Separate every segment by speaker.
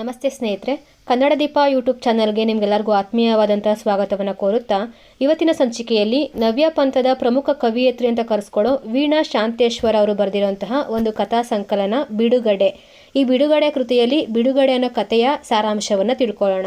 Speaker 1: ನಮಸ್ತೆ ಸ್ನೇಹಿತರೆ, ಕನ್ನಡ ದೀಪ ಯೂಟ್ಯೂಬ್ ಚಾನಲ್ಗೆ ನಿಮಗೆಲ್ಲರಿಗೂ ಆತ್ಮೀಯವಾದಂತಹ ಸ್ವಾಗತವನ್ನು ಕೋರುತ್ತಾ, ಇವತ್ತಿನ ಸಂಚಿಕೆಯಲ್ಲಿ ನವ್ಯ ಪಂಥದ ಪ್ರಮುಖ ಕವಿಯತ್ರಿ ಅಂತ ಕರೆಸ್ಕೊಳ್ಳೋ ವೀಣಾ ಶಾಂತೇಶ್ವರ ಅವರು ಬರೆದಿರುವಂತಹ ಒಂದು ಕಥಾ ಸಂಕಲನ, ಬಿಡುಗಡೆ. ಈ ಬಿಡುಗಡೆ ಕೃತಿಯಲ್ಲಿ ಬಿಡುಗಡೆ ಅನ್ನೋ ಕಥೆಯ ಸಾರಾಂಶವನ್ನು ತಿಳ್ಕೊಳ್ಳೋಣ.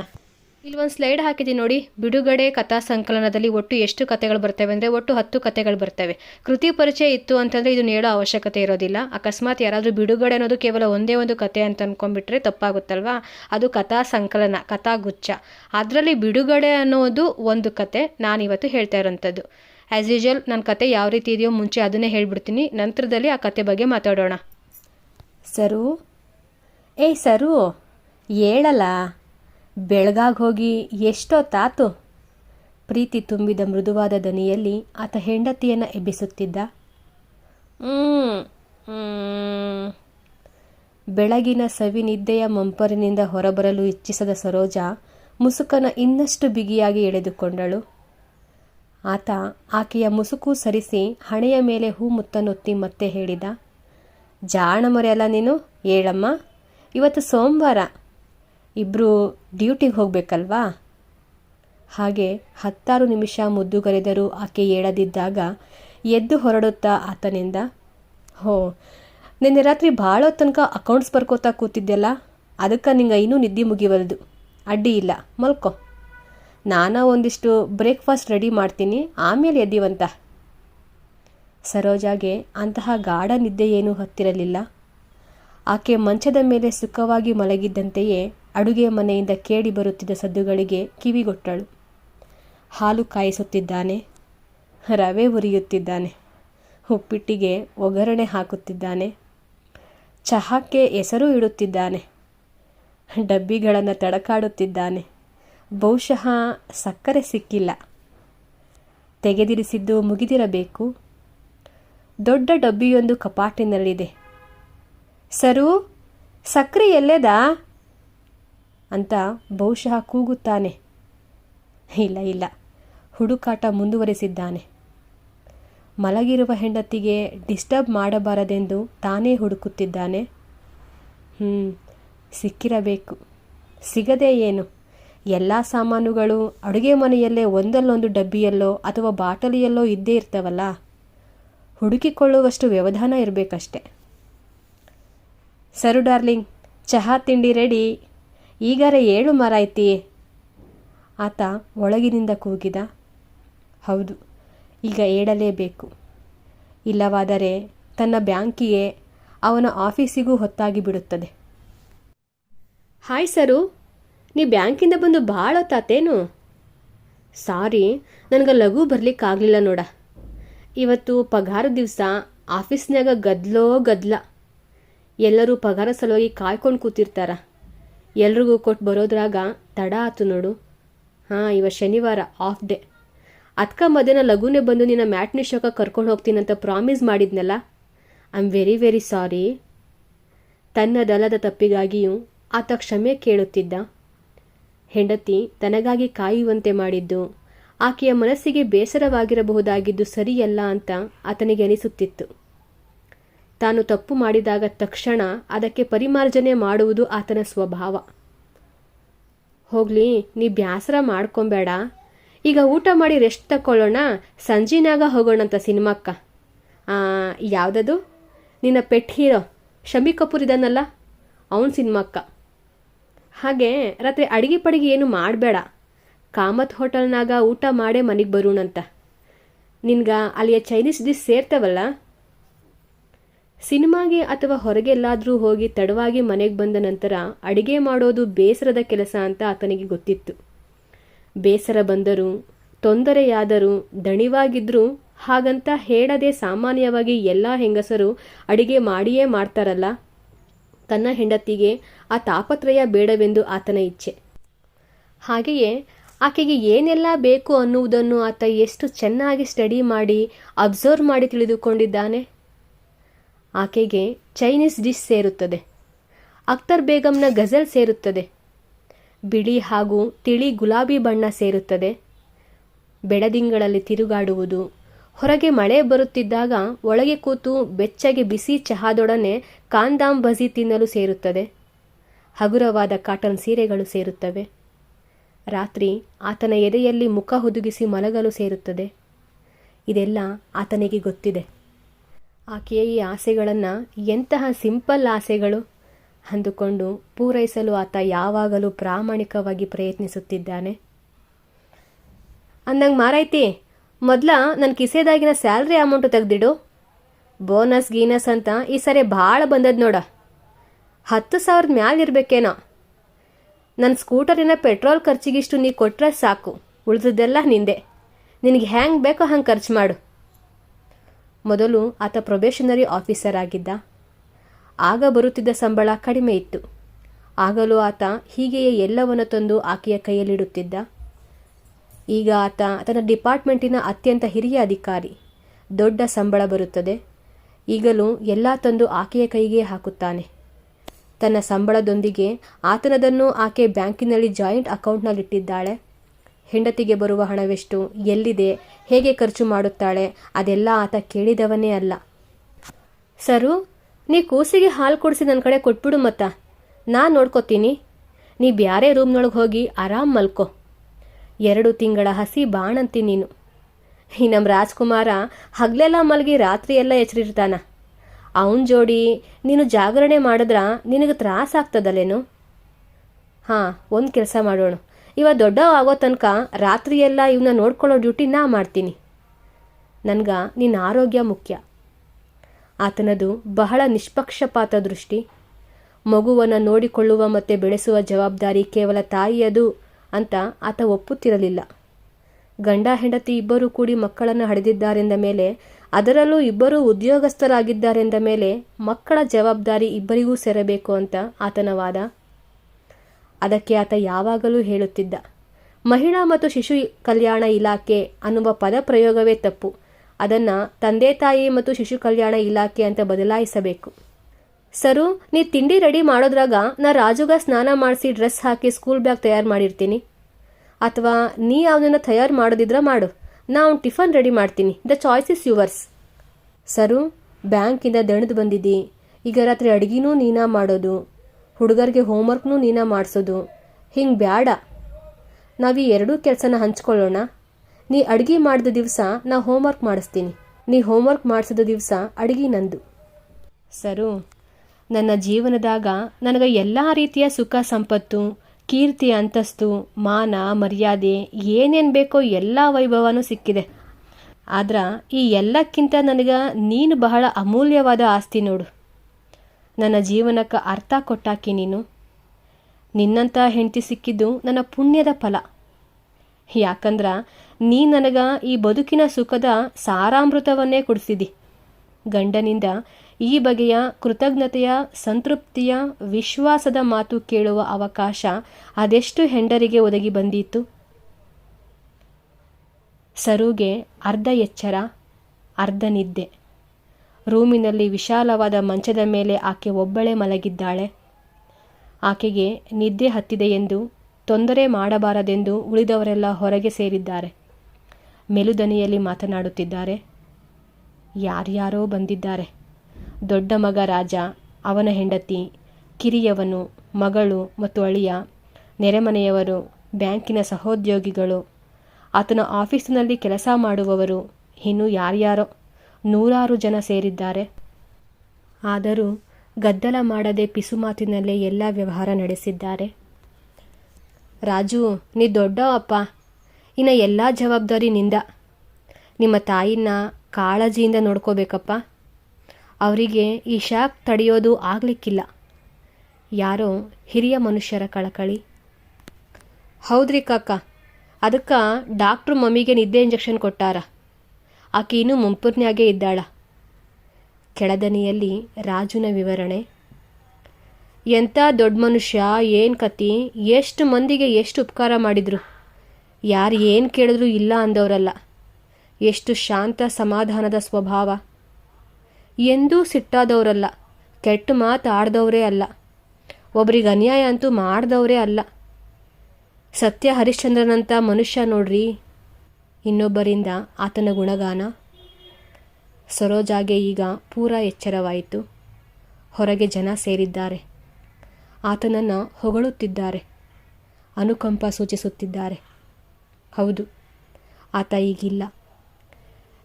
Speaker 1: ಇಲ್ಲಿ ಒಂದು ಸ್ಲೈಡ್ ಹಾಕಿದ್ದೀನಿ ನೋಡಿ. ಬಿಡುಗಡೆ ಕಥಾ ಸಂಕಲನದಲ್ಲಿ ಒಟ್ಟು ಎಷ್ಟು ಕಥೆಗಳು ಬರ್ತವೆ ಅಂದರೆ ಒಟ್ಟು ಹತ್ತು ಕಥೆಗಳು ಬರ್ತವೆ. ಕೃತಿ ಪರಿಚಯ ಇತ್ತು ಅಂತಂದರೆ ಇದನ್ನ ಹೇಳೋ ಅವಶ್ಯಕತೆ ಇರೋದಿಲ್ಲ. ಅಕಸ್ಮಾತ್ ಯಾರಾದರೂ ಬಿಡುಗಡೆ ಅನ್ನೋದು ಕೇವಲ ಒಂದೇ ಒಂದು ಕತೆ ಅಂತ ಅಂದ್ಕೊಂಡ್ಬಿಟ್ರೆ ತಪ್ಪಾಗುತ್ತಲ್ವಾ? ಅದು ಕಥಾ ಸಂಕಲನ ಕಥಾಗುಚ್ಛ ಅದರಲ್ಲಿ ಬಿಡುಗಡೆ ಅನ್ನೋದು ಒಂದು ಕತೆ ನಾನಿವತ್ತು ಹೇಳ್ತಾ ಇರೋಂಥದ್ದು. ಆ್ಯಸ್ ಯೂಶುವಲ್ ನನ್ನ ಕತೆ ಯಾವ ರೀತಿ ಇದೆಯೋ ಮುಂಚೆ ಅದನ್ನೇ ಹೇಳ್ಬಿಡ್ತೀನಿ. ನಂತರದಲ್ಲಿ ಆ ಕತೆ ಬಗ್ಗೆ ಮಾತಾಡೋಣ. ಸರು? ಏಯ್ ಸರು! ಹೇಳಲ್ಲ ಬೆಳಗಾಗ ಹೋಗಿ ತಾತು ಪ್ರೀತಿ ತುಂಬಿದ ಮೃದುವಾದ ದನಿಯಲ್ಲಿ ಆತ ಹೆಂಡತಿಯನ್ನು ಎಬ್ಬಿಸುತ್ತಿದ್ದ. ಬೆಳಗಿನ ಸವಿ ನಿದ್ದೆಯ ಮಂಪರಿನಿಂದ ಹೊರಬರಲು ಇಚ್ಛಿಸದ ಸರೋಜ ಮುಸುಕನ ಇನ್ನಷ್ಟು ಬಿಗಿಯಾಗಿ ಎಳೆದುಕೊಂಡಳು. ಆತ ಆಕೆಯ ಮುಸುಕು ಸರಿಸಿ ಹಣೆಯ ಮೇಲೆ ಹೂ ಮುತ್ತನೊತ್ತಿ ಮತ್ತೆ ಹೇಳಿದ, ಜಾಣ ಮರೆಯಲ್ಲ ನೀನು? ಹೇಳಮ್ಮ, ಇವತ್ತು ಸೋಮವಾರ. ಇಬ್ಬರು ಡ್ಯೂಟಿಗೆ ಹೋಗಬೇಕಲ್ವಾ? ಹಾಗೆ ಹತ್ತಾರು ನಿಮಿಷ ಮುದ್ದುಗರೆದರೂ ಆಕೆ ಹೇಳದಿದ್ದಾಗ ಎದ್ದು ಹೊರಡುತ್ತಾ ಆತನಿಂದ, ಹೋ, ನಿನ್ನೆ ರಾತ್ರಿ ಭಾಳ ತನಕ ಅಕೌಂಟ್ಸ್ ಬರ್ಕೋತಾ ಕೂತಿದ್ದೆಲ್ಲ, ಅದಕ್ಕೆ ನಿಂಗೆ ಇನ್ನೂ ನಿದ್ದೆ ಮುಗಿವಲ್ದು. ಅಡ್ಡಿ ಇಲ್ಲ, ಮಲ್ಕೊ. ನಾನು ಒಂದಿಷ್ಟು ಬ್ರೇಕ್ಫಾಸ್ಟ್ ರೆಡಿ ಮಾಡ್ತೀನಿ, ಆಮೇಲೆ ಎದ್ದೀವಂತ. ಸರೋಜಾಗೆ ಅಂತಹ ಗಾಢ ನಿದ್ದೆ ಏನೂ ಹತ್ತಿರಲಿಲ್ಲ. ಆಕೆ ಮಂಚದ ಮೇಲೆ ಸುಖವಾಗಿ ಮಲಗಿದ್ದಂತೆಯೇ ಅಡುಗೆ ಮನೆಯಿಂದ ಕೇಳಿ ಬರುತ್ತಿದ್ದ ಸದ್ದುಗಳಿಗೆ ಕಿವಿಗೊಟ್ಟಳು. ಹಾಲು ಕಾಯಿಸುತ್ತಿದ್ದಾನೆ, ರವೆ ಉರಿಯುತ್ತಿದ್ದಾನೆ ಉಪ್ಪಿಟ್ಟಿಗೆ ಒಗ್ಗರಣೆ ಹಾಕುತ್ತಿದ್ದಾನೆ, ಚಹಾಕ್ಕೆ ಹೆಸರು ಇಡುತ್ತಿದ್ದಾನೆ, ಡಬ್ಬಿಗಳನ್ನು ತಡಕಾಡುತ್ತಿದ್ದಾನೆ. ಬಹುಶಃ ಸಕ್ಕರೆ ಸಿಕ್ಕಿಲ್ಲ. ತೆಗೆದಿರಿಸಿದ್ದು ಮುಗಿದಿರಬೇಕು. ದೊಡ್ಡ ಡಬ್ಬಿಯೊಂದು ಕಪಾಟಿನಲ್ಲಿದೆ. ಸರು ಸಕ್ಕರೆ ಎಲ್ಲೆದಾ? ಅಂತ ಬಹುಶಃ ಕೂಗುತ್ತಾನೆ. ಇಲ್ಲ ಇಲ್ಲ. ಹುಡುಕಾಟ ಮುಂದುವರೆಸಿದ್ದಾನೆ. ಮಲಗಿರುವ ಹೆಂಡತಿಗೆ ಡಿಸ್ಟರ್ಬ್ ಮಾಡಬಾರದೆಂದು ತಾನೇ ಹುಡುಕುತ್ತಿದ್ದಾನೆ. ಹ್ಞೂ ಸಿಕ್ಕಿರಬೇಕು. ಸಿಗದೇ ಏನು? ಎಲ್ಲ ಸಾಮಾನುಗಳು ಅಡುಗೆ ಮನೆಯಲ್ಲೇ ಒಂದಲ್ಲೊಂದು ಡಬ್ಬಿಯಲ್ಲೋ ಅಥವಾ ಬಾಟಲಿಯಲ್ಲೋ ಇದ್ದೇ ಇರ್ತವಲ್ಲ? ಹುಡುಕಿಕೊಳ್ಳುವಷ್ಟು ವ್ಯವಧಾನ ಇರಬೇಕಷ್ಟೆ. ಸರು ಡಾರ್ಲಿಂಗ್, ಚಹಾ ತಿಂಡಿ ರೆಡಿ. ಈಗಾರೆ ಏಳು ಮರ ಐತಿ. ಆತ ಒಳಗಿನಿಂದ ಕೂಗಿದ. ಹೌದು, ಈಗ ಏಳಲೇಬೇಕು. ಇಲ್ಲವಾದರೆ ತನ್ನ ಬ್ಯಾಂಕಿಗೆ ಅವನ ಆಫೀಸಿಗೂ ಹೊತ್ತಾಗಿ ಬಿಡುತ್ತದೆ. ಹಾಯ್ ಸರು, ನೀ ಬ್ಯಾಂಕಿಂದ ಬಂದು ಭಾಳ ತಾತೇನು ಸಾರಿ, ನನಗೆ ಲಘು ಬರ್ಲಿಕ್ಕಾಗಲಿಲ್ಲ ನೋಡ. ಇವತ್ತು ಪಗಾರ ದಿವಸ ಆಫೀಸ್ನಾಗ ಗದ್ಲೋ ಗದ್ಲ. ಎಲ್ಲರೂ ಪಗಾರ ಸಲುವಾಗಿ ಕಾಯ್ಕೊಂಡು ಕೂತಿರ್ತಾರ. ಎಲ್ರಿಗೂ ಕೊಟ್ಟು ಬರೋದ್ರಾಗ ತಡ ಆತು ನೋಡು. ಹಾಂ ಇವತ್ತು ಶನಿವಾರ ಆಫ್ ಡೇ ಅದ್ಕ ಮಧ್ಯಾಹ್ನ ಲಘುನೇ ಬಂದು ನಿನ್ನ ಮ್ಯಾಟ್ನಿ ಶೋಕ ಕರ್ಕೊಂಡು ಹೋಗ್ತೀನಂತ ಪ್ರಾಮಿಸ್ ಮಾಡಿದ್ನಲ್ಲ? I am very very sorry ತನ್ನದಲ್ಲದ ತಪ್ಪಿಗಾಗಿಯೂ ಆತ ಕ್ಷಮೆ ಕೇಳುತ್ತಿದ್ದ. ಹೆಂಡತಿ ತನಗಾಗಿ ಕಾಯುವಂತೆ ಮಾಡಿದ್ದು, ಆಕೆಯ ಮನಸ್ಸಿಗೆ ಬೇಸರವಾಗಿರಬಹುದಾಗಿದ್ದು ಸರಿಯಲ್ಲ ಅಂತ ಆತನಿಗೆ ಅನಿಸುತ್ತಿತ್ತು. ತಾನು ತಪ್ಪು ಮಾಡಿದಾಗ ತಕ್ಷಣ ಅದಕ್ಕೆ ಪರಿಮಾರ್ಜನೆ ಮಾಡುವುದು ಆತನ ಸ್ವಭಾವ. ಹೋಗ್ಲಿ, ನೀ ಬ್ಯಾಸರ ಮಾಡ್ಕೊಂಬೇಡ. ಈಗ ಊಟ ಮಾಡಿ ರೆಸ್ಟ್ ತಕ್ಕೊಳ್ಳೋಣ, ಸಂಜಿನಾಗ ಹೋಗೋಣಂತ ಸಿನಿಮಾಕ್ಕ. ಯಾವುದದು? ನಿನ್ನ ಪೆಟ್ ಹೀರೋ ಶಮಿ ಕಪೂರ್ ಇದಾನಲ್ಲ ಅವನ ಸಿನಿಮಾಕ್ಕ. ಹಾಗೆ ರಾತ್ರಿ ಅಡಿಗೆ ಪಡಿಗೆ ಏನು ಮಾಡಬೇಡ. ಕಾಮತ್ ಹೋಟೆಲ್ನಾಗ ಊಟ ಮಾಡೇ ಮನೆಗೆ ಬರೋಣಂತ. ನಿನ್ಗ ಅಲ್ಲಿಯ ಚೈನೀಸ್ ಡಿಶ್ ಸೇರ್ತವಲ್ಲ? ಸಿನಿಮಾಗೆ ಅಥವಾ ಹೊರಗೆಲ್ಲಾದರೂ ಹೋಗಿ ತಡವಾಗಿ ಮನೆಗೆ ಬಂದ ನಂತರ ಅಡಿಗೆ ಮಾಡೋದು ಬೇಸರದ ಕೆಲಸ ಅಂತ ಆತನಿಗೆ ಗೊತ್ತಿತ್ತು. ಬೇಸರ ಬಂದರೂ, ತೊಂದರೆಯಾದರೂ ದಣಿವಾಗಿದ್ದರೂ ಹಾಗಂತ ಹೇಳದೆ ಸಾಮಾನ್ಯವಾಗಿ ಎಲ್ಲ ಹೆಂಗಸರು ಅಡಿಗೆ ಮಾಡಿಯೇ ಮಾಡ್ತಾರಲ್ಲ? ತನ್ನ ಹೆಂಡತಿಗೆ ಆ ತಾಪತ್ರಯ ಬೇಡವೆಂದು ಆತನ ಇಚ್ಛೆ. ಹಾಗೆಯೇ ಆಕೆಗೆ ಏನೆಲ್ಲ ಬೇಕು ಅನ್ನುವುದನ್ನು ಆತ ಎಷ್ಟು ಚೆನ್ನಾಗಿ ಸ್ಟಡಿ ಮಾಡಿ, ಅಬ್ಸರ್ವ್ ಮಾಡಿ ತಿಳಿದುಕೊಂಡಿದ್ದಾನೆ? ಆಕೆಗೆ ಚೈನೀಸ್ ಡಿಶ್ ಸೇರುತ್ತದೆ. ಅಕ್ತರ್ ಬೇಗಂನ ಗಜಲ್ ಸೇರುತ್ತದೆ. ಬಿಳಿ ಹಾಗೂ ತಿಳಿ ಗುಲಾಬಿ ಬಣ್ಣ ಸೇರುತ್ತದೆ. ಬೆಳದಿಂಗಳಲ್ಲಿ ತಿರುಗಾಡುವುದು. ಹೊರಗೆ ಮಳೆ ಬರುತ್ತಿದ್ದಾಗ ಒಳಗೆ ಕೂತು ಬೆಚ್ಚಗೆ ಬಿಸಿ ಚಹಾದೊಡನೆ ಕಾಂದಾಂ ಬಜಿ ತಿನ್ನಲು ಸೇರುತ್ತದೆ. ಹಗುರವಾದ ಕಾಟನ್ ಸೀರೆಗಳು ಸೇರುತ್ತವೆ. ರಾತ್ರಿ ಆತನ ಎದೆಯಲ್ಲಿ ಮುಖ ಹುದುಗಿಸಿ ಮಲಗಲು ಸೇರುತ್ತದೆ. ಇದೆಲ್ಲ ಆತನಿಗೆ ಗೊತ್ತಿದೆ. ಆಕೆಯ ಈ ಆಸೆಗಳನ್ನು ಎಂತಹ ಸಿಂಪಲ್ ಆಸೆಗಳು? ಅಂದುಕೊಂಡು ಪೂರೈಸಲು ಆತ ಯಾವಾಗಲೂ ಪ್ರಾಮಾಣಿಕವಾಗಿ ಪ್ರಯತ್ನಿಸುತ್ತಿದ್ದಾನೆ. ಅಂದಂಗೆ ಮಾರೈತಿ ಮೊದಲ ನನ್ನ ಕಿಸೆದಾಗಿನ ಸ್ಯಾಲ್ರಿ ಅಮೌಂಟು ತೆಗೆದಿಡು. ಬೋನಸ್, ಗೀನಸ್ ಅಂತ ಈ ಸರಿ ಭಾಳ ಬಂದದ ನೋಡ. ಹತ್ತು ಸಾವಿರದ ಮ್ಯಾಲ ಇರಬೇಕೇನೋ. ನನ್ನ ಸ್ಕೂಟರಿನ ಪೆಟ್ರೋಲ್ ಖರ್ಚಿಗಿಷ್ಟು ನೀ ಕೊಟ್ಟರೆ ಸಾಕು, ಉಳಿದದ್ದೆಲ್ಲ ನಿಂದೆ. ನಿನಗೆ ಹ್ಯಾಂಗೆ ಬೇಕೋ ಹಂಗೆ ಖರ್ಚು ಮಾಡು. ಮೊದಲು ಆತ ಪ್ರೊಬೇಷನರಿ ಆಫೀಸರ್ ಆಗಿದ್ದ. ಆಗ ಬರುತ್ತಿದ್ದ ಸಂಬಳ ಕಡಿಮೆ ಇತ್ತು. ಆಗಲೂ ಆತ ಹೀಗೆಯೇ ಎಲ್ಲವನ್ನು ತಂದು ಆಕೆಯ ಕೈಯಲ್ಲಿಡುತ್ತಿದ್ದ. ಈಗ ಆತ ತನ್ನ ಡಿಪಾರ್ಟ್ಮೆಂಟಿನ ಅತ್ಯಂತ ಹಿರಿಯ ಅಧಿಕಾರಿ. ದೊಡ್ಡ ಸಂಬಳ ಬರುತ್ತದೆ. ಈಗಲೂ ಎಲ್ಲ ತಂದು ಆಕೆಯ ಕೈಗೆ ಹಾಕುತ್ತಾನೆ. ತನ್ನ ಸಂಬಳದೊಂದಿಗೆ ಆತನದನ್ನು ಆಕೆ ಬ್ಯಾಂಕಿನಲ್ಲಿ ಜಾಯಿಂಟ್ ಅಕೌಂಟ್ನಲ್ಲಿಟ್ಟಿದ್ದಾಳೆ. ಹೆಂಡತಿಗೆ ಬರುವ ಹಣವೆಷ್ಟು, ಎಲ್ಲಿದೆ, ಹೇಗೆ ಖರ್ಚು ಮಾಡುತ್ತಾಳೆ, ಅದೆಲ್ಲ ಆತ ಕೇಳಿದವನೇ ಅಲ್ಲ. ಸರು, ನೀ ಕೂಸಿಗೆ ಹಾಲು ಕುಡಿಸಿ ನನ್ನ ಕಡೆ ಕೊಟ್ಬಿಡು ಮತ್ತ. ನಾ ನೋಡ್ಕೋತೀನಿ. ನೀ ಬ್ಯಾರೆ ರೂಮ್ನೊಳಗೆ ಹೋಗಿ ಆರಾಮ್ ಮಲ್ಕೋ. ಎರಡು ತಿಂಗಳ ಹಸಿ ಬಾಣಂತಿ ನೀನು. ಈ ನಮ್ಮ ರಾಜ್ಕುಮಾರ ಹಗಲೆಲ್ಲ ಮಲಗಿ ರಾತ್ರಿ ಎಲ್ಲ ಎಚ್ಚರಿರ್ತಾನ ಅವನ ಜೋಡಿ ನೀನು ಜಾಗರಣೆ ಮಾಡಿದ್ರ ನಿನಗೆ ತ್ರಾಸ ಆಗ್ತದಲ್ಲೇನು ಹಾಂ, ಒಂದು ಕೆಲಸ ಮಾಡೋಣ. ಇವ ದೊಡ್ಡ ಆಗೋ ತನಕ ರಾತ್ರಿಯೆಲ್ಲ ಇವನ್ನ ನೋಡ್ಕೊಳ್ಳೋ ಡ್ಯೂಟಿ ನಾ ಮಾಡ್ತೀನಿ. ನನ್ಗೆ ನಿನ್ನ ಆರೋಗ್ಯ ಮುಖ್ಯ. ಆತನದು ಬಹಳ ನಿಷ್ಪಕ್ಷಪಾತ ದೃಷ್ಟಿ. ಮಗುವನ್ನು ನೋಡಿಕೊಳ್ಳುವ ಮತ್ತು ಬೆಳೆಸುವ ಜವಾಬ್ದಾರಿ ಕೇವಲ ತಾಯಿಯದು ಅಂತ ಆತ ಒಪ್ಪುತ್ತಿರಲಿಲ್ಲ. ಗಂಡ, ಹೆಂಡತಿ ಇಬ್ಬರೂ ಕೂಡಿ ಮಕ್ಕಳನ್ನು ಹಡೆದಿದ್ದಾರೆಂದ ಮೇಲೆ, ಅದರಲ್ಲೂ ಇಬ್ಬರೂ ಉದ್ಯೋಗಸ್ಥರಾಗಿದ್ದಾರೆಂದ ಮೇಲೆ ಮಕ್ಕಳ ಜವಾಬ್ದಾರಿ ಇಬ್ಬರಿಗೂ ಸೇರಬೇಕು ಅಂತ ಆತನ ವಾದ. ಅದಕ್ಕೆ ಆತ ಯಾವಾಗಲೂ ಹೇಳುತ್ತಿದ್ದ. ಮಹಿಳಾ ಮತ್ತು ಶಿಶು ಕಲ್ಯಾಣ ಇಲಾಖೆ ಅನ್ನುವ ಪದ ಪ್ರಯೋಗವೇ ತಪ್ಪು. ಅದನ್ನು ತಂದೆ ತಾಯಿ ಮತ್ತು ಶಿಶು ಕಲ್ಯಾಣ ಇಲಾಖೆ ಅಂತ ಬದಲಾಯಿಸಬೇಕು. ಸರು, ನೀ ತಿಂಡಿ ರೆಡಿ ಮಾಡೋದ್ರಾಗ ನಾ ರಾಜುಗ ಸ್ನಾನ ಮಾಡಿಸಿ ಡ್ರೆಸ್ ಹಾಕಿ ಸ್ಕೂಲ್ ಬ್ಯಾಗ್ ತಯಾರು ಮಾಡಿರ್ತೀನಿ. ಅಥವಾ ನೀ ಅವನನ್ನು ತಯಾರು ಮಾಡೋದಿದ್ರೆ ಮಾಡು. ನಾ ಅವ್ನು ಟಿಫನ್ ರೆಡಿ ಮಾಡ್ತೀನಿ. The choice is yours. Sir, ಬ್ಯಾಂಕಿಂದ ದಣದು ಬಂದಿದ್ದಿ ಈಗ ರಾತ್ರಿ ಅಡುಗೆನೂ ನೀನಾ ಮಾಡೋದು. ಹುಡುಗರಿಗೆ ಹೋಮ್ವರ್ಕ್ನೂ ನೀನಾ ಮಾಡಿಸೋದು. ಹಿಂಗೆ ಬ್ಯಾಡ. ನಾವು ಈ ಎರಡೂ ಕೆಲಸನ ಹಂಚ್ಕೊಳ್ಳೋಣ. ನೀ ಅಡುಗೆ ಮಾಡಿದ ದಿವಸ ನಾ ಹೋಮ್ವರ್ಕ್ ಮಾಡಿಸ್ತೀನಿ. ನೀ ಹೋಮ್ವರ್ಕ್ ಮಾಡಿಸಿದ ದಿವಸ ಅಡುಗೆ ನಂದು. ಸರು, ನನ್ನ ಜೀವನದಾಗ ನನಗೆ ಎಲ್ಲ ರೀತಿಯ ಸುಖ, ಸಂಪತ್ತು, ಕೀರ್ತಿ, ಅಂತಸ್ತು, ಮಾನ, ಮರ್ಯಾದೆ ಏನೇನು ಬೇಕೋ ಎಲ್ಲ ವೈಭವನೂ ಸಿಕ್ಕಿದೆ. ಆದ್ರೆ ಈ ಎಲ್ಲಕ್ಕಿಂತ ನನಗೆ ನೀನು ಬಹಳ ಅಮೂಲ್ಯವಾದ ಆಸ್ತಿ ನೋಡು. ನನ್ನ ಜೀವನಕ್ಕೆ ಅರ್ಥ ಕೊಟ್ಟಾಕಿ ನೀನು. ನಿನ್ನಂಥ ಹೆಂಡತಿ ಸಿಕ್ಕಿದ್ದು ನನ್ನ ಪುಣ್ಯದ ಫಲ. ಯಾಕಂದ್ರೆ ನೀ ನನಗ ಈ ಬದುಕಿನ ಸುಖದ ಸಾರಾಮೃತವನ್ನೇ ಕೊಡಿಸಿದಿ. ಗಂಡನಿಂದ ಈ ಬಗೆಯ ಕೃತಜ್ಞತೆಯ, ಸಂತೃಪ್ತಿಯ, ವಿಶ್ವಾಸದ ಮಾತು ಕೇಳುವ ಅವಕಾಶ ಅದೆಷ್ಟು ಹೆಂಡರಿಗೆ ಒದಗಿ ಬಂದಿತ್ತು ಸರುಗೆ ಅರ್ಧ ಎಚ್ಚರ, ಅರ್ಧ ನಿದ್ದೆ. ರೂಮಿನಲ್ಲಿ ವಿಶಾಲವಾದ ಮಂಚದ ಮೇಲೆ ಆಕೆ ಒಬ್ಬಳೇ ಮಲಗಿದ್ದಾಳೆ. ಆಕೆಗೆ ನಿದ್ದೆ ಹತ್ತಿದೆ ಎಂದು, ತೊಂದರೆ ಮಾಡಬಾರದೆಂದು ಉಳಿದವರೆಲ್ಲ ಹೊರಗೆ ಸೇರಿದ್ದಾರೆ. ಮೆಲುದನಿಯಲ್ಲಿ ಮಾತನಾಡುತ್ತಿದ್ದಾರೆ. ಯಾರ್ಯಾರೋ ಬಂದಿದ್ದಾರೆ. ದೊಡ್ಡ ಮಗ ರಾಜ, ಅವನ ಹೆಂಡತಿ, ಕಿರಿಯವನು, ಮಗಳು ಮತ್ತು ಅಳಿಯ, ನೆರೆಮನೆಯವರು, ಬ್ಯಾಂಕಿನ ಸಹೋದ್ಯೋಗಿಗಳು. ಆತನ ಆಫೀಸಿನಲ್ಲಿ ಕೆಲಸ ಮಾಡುವವರು, ಇನ್ನು ಯಾರ್ಯಾರೋ ನೂರಾರು ಜನ ಸೇರಿದ್ದಾರೆ. ಆದರೂ ಗದ್ದಲ ಮಾಡದೆ ಪಿಸುಮಾತಿನಲ್ಲೇ ಎಲ್ಲ ವ್ಯವಹಾರ ನಡೆಸಿದ್ದಾರೆ. ರಾಜು, ನೀ ದೊಡ್ಡವಪ್ಪ ಇನ್ನು ಎಲ್ಲ ಜವಾಬ್ದಾರಿ ನಿಂದ ನಿಮ್ಮ ತಾಯಿನ ಕಾಳಜಿಯಿಂದ ನೋಡ್ಕೋಬೇಕಪ್ಪ. ಅವರಿಗೆ ಈ ಶಾಕ್ ತಡೆಯೋದು ಆಗಲಿಕ್ಕಿಲ್ಲ. ಯಾರೋ ಹಿರಿಯ ಮನುಷ್ಯರ ಕಳಕಳಿ. ಹೌದ್ರಿ ಕಾಕ, ಅದಕ್ಕೆ ಡಾಕ್ಟ್ರು ಮಮ್ಮಿಗೆ ನಿದ್ದೆ ಇಂಜೆಕ್ಷನ್ ಕೊಟ್ಟಾರ. ಆಕೆ ಇನ್ನೂ ಮುಂಪುರ್ನ್ಯಾಗೆ ಇದ್ದಾಳ. ಕೆಳದನಿಯಲ್ಲಿ ರಾಜುನ ವಿವರಣೆ. ಎಂಥ ದೊಡ್ಡ ಮನುಷ್ಯ, ಏನು ಕತಿ, ಎಷ್ಟು ಮಂದಿಗೆ ಎಷ್ಟು ಉಪಕಾರ ಮಾಡಿದ್ರು. ಯಾರು ಏನು ಕೇಳಿದ್ರು ಇಲ್ಲ ಅಂದವರಲ್ಲ. ಎಷ್ಟು ಶಾಂತ ಸಮಾಧಾನದ ಸ್ವಭಾವ. ಎಂದೂ ಸಿಟ್ಟಾದವರಲ್ಲ, ಕೆಟ್ಟ ಮಾತು ಆಡ್ದವರೇ ಅಲ್ಲ. ಒಬ್ರಿಗೆ ಅನ್ಯಾಯ ಅಂತೂ ಮಾಡ್ದವರೇ ಅಲ್ಲ. ಸತ್ಯ ಹರಿಶ್ಚಂದ್ರನಂಥ ಮನುಷ್ಯ ನೋಡ್ರಿ ಇನ್ನೊಬ್ಬರಿಂದ ಆತನ ಗುಣಗಾನ. ಸರೋಜಾಗೆ ಈಗ ಪೂರ ಎಚ್ಚರವಾಯಿತು. ಹೊರಗೆ ಜನ ಸೇರಿದ್ದಾರೆ. ಆತನನ್ನು ಹೊಗಳುತ್ತಿದ್ದಾರೆ. ಅನುಕಂಪ ಸೂಚಿಸುತ್ತಿದ್ದಾರೆ. ಹೌದು, ಆತ ಈಗಿಲ್ಲ.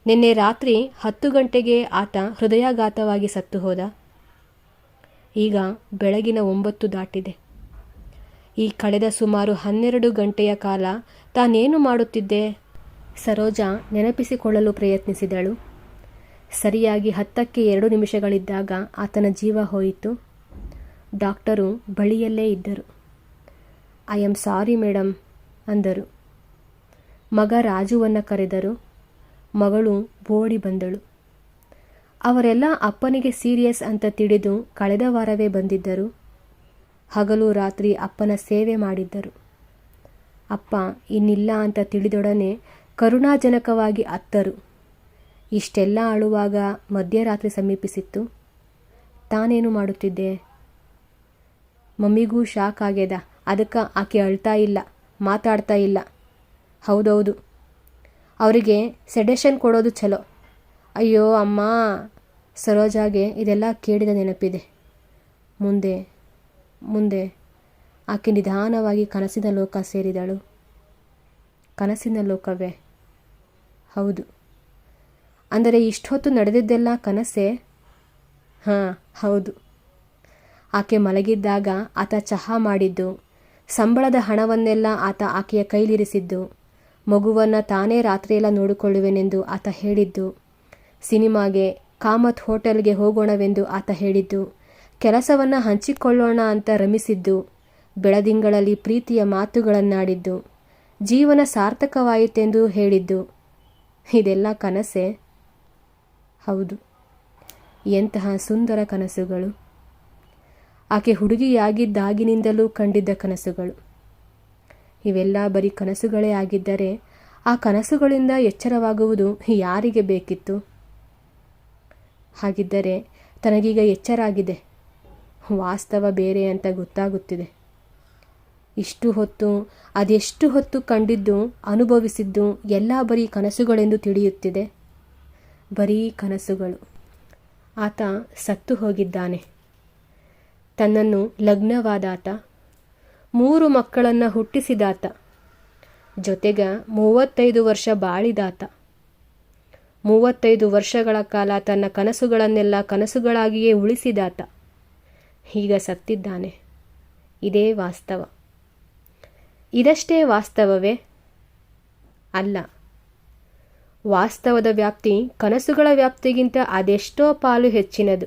Speaker 1: ನಿನ್ನೆ ರಾತ್ರಿ ಹತ್ತು ಗಂಟೆಗೆ ಆತ ಹೃದಯಾಘಾತವಾಗಿ ಸತ್ತು ಹೋದ. ಈಗ ಬೆಳಗಿನ ಒಂಬತ್ತು ದಾಟಿದೆ. ಈ ಕಳೆದ ಸುಮಾರು ಹನ್ನೆರಡು ಗಂಟೆಯ ಕಾಲ ತಾನೇನು ಮಾಡುತ್ತಿದ್ದೆ? ಸರೋಜಾ ನೆನಪಿಸಿಕೊಳ್ಳಲು ಪ್ರಯತ್ನಿಸಿದಳು. ಸರಿಯಾಗಿ ಹತ್ತಕ್ಕೆ ಎರಡು ನಿಮಿಷಗಳಿದ್ದಾಗ ಆತನ ಜೀವ ಹೋಯಿತು. ಡಾಕ್ಟರು ಬಳಿಯಲ್ಲೇ ಇದ್ದರು. ಐ ಆಮ್ ಸಾರಿ ಮೇಡಮ್ ಅಂದರು. ಮಗ ರಾಜುವನ್ನು ಕರೆದರು. ಮಗಳು ಓಡಿ ಬಂದಳು. ಅವರೆಲ್ಲ ಅಪ್ಪನಿಗೆ ಸೀರಿಯಸ್ ಅಂತ ತಿಳಿದು ಕಳೆದ ವಾರವೇ ಬಂದಿದ್ದರು. ಹಗಲು ರಾತ್ರಿ ಅಪ್ಪನ ಸೇವೆ ಮಾಡಿದ್ದರು. ಅಪ್ಪ, ಇನ್ನಿಲ್ಲ ಅಂತ ತಿಳಿದೊಡನೆ ಕರುಣಾಜನಕವಾಗಿ ಅತ್ತರು. ಇಷ್ಟೆಲ್ಲ ಅಳುವಾಗ ಮಧ್ಯರಾತ್ರಿ ಸಮೀಪಿಸಿತ್ತು. ತಾನೇನು ಮಾಡುತ್ತಿದ್ದೆ? ಮಮ್ಮಿಗೂ ಶಾಕ್ ಆಗ್ಯದ. ಅದಕ್ಕೆ ಆಕೆ ಅಳ್ತಾ ಇಲ್ಲ, ಮಾತಾಡ್ತಾ ಇಲ್ಲ. ಹೌದೌದು. ಅವರಿಗೆ ಸೆಡೆಷನ್ ಕೊಡೋದು ಚಲೋ ಅಯ್ಯೋ ಅಮ್ಮ, ಸರೋಜಾಗೆ ಇದೆಲ್ಲ ಕೇಳಿದ ನೆನಪಿದೆ. ಮುಂದೆ ಮುಂದೆ. ಆಕೆ ನಿಧಾನವಾಗಿ ಕನಸಿನ ಲೋಕ ಸೇರಿದಳು. ಕನಸಿನ ಲೋಕವೇ. ಹೌದು. ಅಂದರೆ ಇಷ್ಟೊತ್ತು ನಡೆದಿದ್ದೆಲ್ಲ ಕನಸೇ? ಹಾಂ, ಹೌದು. ಆಕೆ ಮಲಗಿದ್ದಾಗ ಆತ ಚಹಾ ಮಾಡಿದ್ದು, ಸಂಬಳದ ಹಣವನ್ನೆಲ್ಲ ಆತ ಆಕೆಯ ಕೈಲಿರಿಸಿದ್ದು, ಮಗುವನ್ನು ತಾನೇ ರಾತ್ರಿಯೆಲ್ಲ ನೋಡಿಕೊಳ್ಳುವೆನೆಂದು ಆತ ಹೇಳಿದ್ದು, ಸಿನಿಮಾಗೆ, ಕಾಮತ್ ಹೋಟೆಲ್ಗೆ ಹೋಗೋಣವೆಂದು ಆತ ಹೇಳಿದ್ದು, ಕೆಲಸವನ್ನು ಹಂಚಿಕೊಳ್ಳೋಣ ಅಂತ ರಮಿಸಿದ್ದು, ಬೆಳದಿಂಗಳಲ್ಲಿ ಪ್ರೀತಿಯ ಮಾತುಗಳನ್ನಾಡಿದ್ದು, ಜೀವನ ಸಾರ್ಥಕವಾಯಿತೆಂದು ಹೇಳಿದ್ದು ಇದೆಲ್ಲ ಕನಸೇ? ಹೌದು. ಎಂತಹ ಸುಂದರ ಕನಸುಗಳು. ಆಕೆ ಹುಡುಗಿಯಾಗಿದ್ದಾಗಿನಿಂದಲೂ ಕಂಡಿದ್ದ ಕನಸುಗಳು. ಇವೆಲ್ಲ ಬರೀ ಕನಸುಗಳೇ ಆಗಿದ್ದರೆ ಆ ಕನಸುಗಳಿಂದ ಎಚ್ಚರವಾಗುವುದು ಯಾರಿಗೆ ಬೇಕಿತ್ತು? ಹಾಗಿದ್ದರೆ ತನಗೀಗ ಎಚ್ಚರಾಗಿದೆ. ವಾಸ್ತವ ಬೇರೆ ಅಂತ ಗೊತ್ತಾಗುತ್ತಿದೆ. ಇಷ್ಟು ಹೊತ್ತು, ಅದೆಷ್ಟು ಹೊತ್ತು ಕಂಡಿದ್ದು, ಅನುಭವಿಸಿದ್ದು, ಎಲ್ಲ ಬರೀ ಕನಸುಗಳೆಂದು ತಿಳಿಯುತ್ತಿದೆ. ಬರೀ ಕನಸುಗಳು. ಆತ ಸತ್ತು ಹೋಗಿದ್ದಾನೆ. ತನ್ನನ್ನು ಲಗ್ನವಾದಾತ. ಮೂರು ಮಕ್ಕಳನ್ನು ಹುಟ್ಟಿಸಿದಾತ. ಜೊತೆಗೆ ಮೂವತ್ತೈದು ವರ್ಷ ಬಾಳಿದಾತ. ಮೂವತ್ತೈದು ವರ್ಷಗಳ ಕಾಲ ತನ್ನ ಕನಸುಗಳನ್ನೆಲ್ಲ ಕನಸುಗಳಾಗಿಯೇ ಉಳಿಸಿದಾತ. ಈಗ ಸತ್ತಿದ್ದಾನೆ. ಇದೇ ವಾಸ್ತವ. ಇದಷ್ಟೇ ವಾಸ್ತವವೇ? ಅಲ್ಲ. ವಾಸ್ತವದ ವ್ಯಾಪ್ತಿ ಕನಸುಗಳ ವ್ಯಾಪ್ತಿಗಿಂತ ಅದೆಷ್ಟೋ ಪಾಲು ಹೆಚ್ಚಿನದು.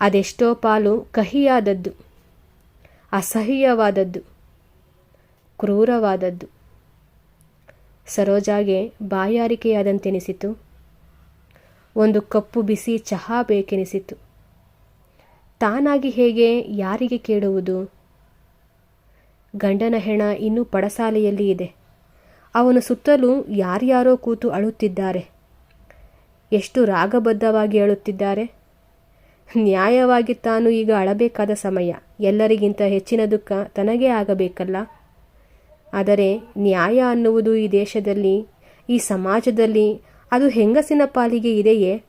Speaker 1: ಅದೆಷ್ಟೋ ಪಾಲು ಕಹಿಯಾದದ್ದು. ಅಸಹ್ಯವಾದದ್ದು. ಕ್ರೂರವಾದದ್ದು. ಸರೋಜಾಗೆ ಬಾಯಾರಿಕೆಯಾದಂತೆನಿಸಿತು. ಒಂದು ಕಪ್ಪು ಬಿಸಿ ಚಹಾ ಬೇಕೆನಿಸಿತು. ತಾನಾಗಿ ಹೇಗೆ, ಯಾರಿಗೆ ಕೇಳುವುದು? ಗಂಡನ ಹೆಣ ಇನ್ನೂ ಪಡಸಾಲೆಯಲ್ಲಿ ಇದೆ. ಅವನ ಸುತ್ತಲೂ ಯಾರ್ಯಾರೋ ಕೂತು ಅಳುತ್ತಿದ್ದಾರೆ. ಎಷ್ಟು ರಾಗಬದ್ಧವಾಗಿ ಅಳುತ್ತಿದ್ದಾರೆ. ನ್ಯಾಯವಾಗಿ ತಾನು ಈಗ ಅಳಬೇಕಾದ ಸಮಯ. ಎಲ್ಲರಿಗಿಂತ ಹೆಚ್ಚಿನ ದುಃಖ ತನಗೇ ಆಗಬೇಕಲ್ಲ. ಆದರೆ ನ್ಯಾಯ ಅನ್ನುವುದು ಈ ದೇಶದಲ್ಲಿ, ಈ ಸಮಾಜದಲ್ಲಿ ಅದು ಹೆಂಗಸಿನ ಪಾಲಿಗೆ ಇದೆಯೇ?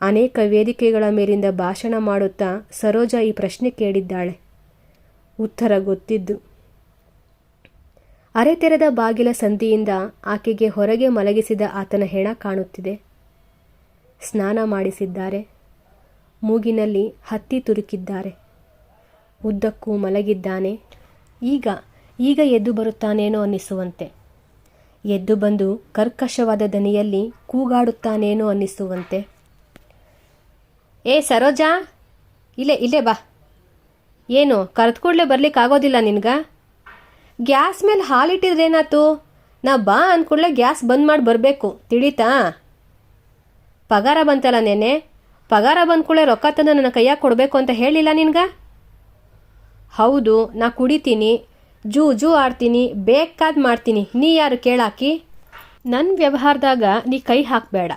Speaker 1: ಅನೇಕ ವೇದಿಕೆಗಳ ಮೇಲಿಂದ ಭಾಷಣ ಮಾಡುತ್ತಾ ಸರೋಜಾ ಈ ಪ್ರಶ್ನೆ ಕೇಳಿದ್ದಾಳೆ. ಉತ್ತರ ಗೊತ್ತಿದ್ದು. ಅರೆತೆರೆದ ಬಾಗಿಲ ಸಂದಿಯಿಂದ ಆಕೆಗೆ ಹೊರಗೆ ಮಲಗಿಸಿದ ಆತನ ಹೆಣ ಕಾಣುತ್ತಿದೆ. ಸ್ನಾನ ಮಾಡಿಸಿದ್ದಾರೆ. ಮೂಗಿನಲ್ಲಿ ಹತ್ತಿ ತುರುಕಿದ್ದಾರೆ. ಉದ್ದಕ್ಕೂ ಮಲಗಿದ್ದಾನೆ. ಈಗ ಈಗ ಎದ್ದು ಬರುತ್ತಾನೇನೋ ಅನ್ನಿಸುವಂತೆ. ಎದ್ದು ಬಂದು ಕರ್ಕಶವಾದ ದನಿಯಲ್ಲಿ ಕೂಗಾಡುತ್ತಾನೇನೋ ಅನ್ನಿಸುವಂತೆ. ಏ ಸರೋಜಾ, ಇಲ್ಲೇ ಇಲ್ಲೇ ಬಾ. ಏನು, ಕರೆದು ಕೂಡಲೇ ಬರ್ಲಿಕ್ಕೆ ಆಗೋದಿಲ್ಲ ನಿನ್ಗ? ಗ್ಯಾಸ್ ಮೇಲೆ ಹಾಲಿಟ್ಟಿದ್ರೇನಾತು? ನಾ ಬಾ ಅಂದ್ಕೂಡಲೇ ಗ್ಯಾಸ್ ಬಂದ್ ಮಾಡಿ ಬರಬೇಕು, ತಿಳಿತಾ? ಪಗಾರ ಬಂತಲ್ಲ ನೆನೆ? ಪಗಾರ ಬಂದ್ ಕೂಡಲೇ ರೊಕ್ಕ ತಂದು ನನ್ನ ಕೈಯಾಗ ಕೊಡಬೇಕು ಅಂತ ಹೇಳಿಲ್ಲ ನಿನ್ಗ? ಹೌದು, ನಾ ಕುಡಿತೀನಿ, ಜೂ ಜೂ ಆಡ್ತೀನಿ, ಬೇಕಾದ ಮಾಡ್ತೀನಿ, ನೀ ಯಾರು ಕೇಳಾಕಿ? ನನ್ನ ವ್ಯವಹಾರದಾಗ ನೀ ಕೈ ಹಾಕಬೇಡ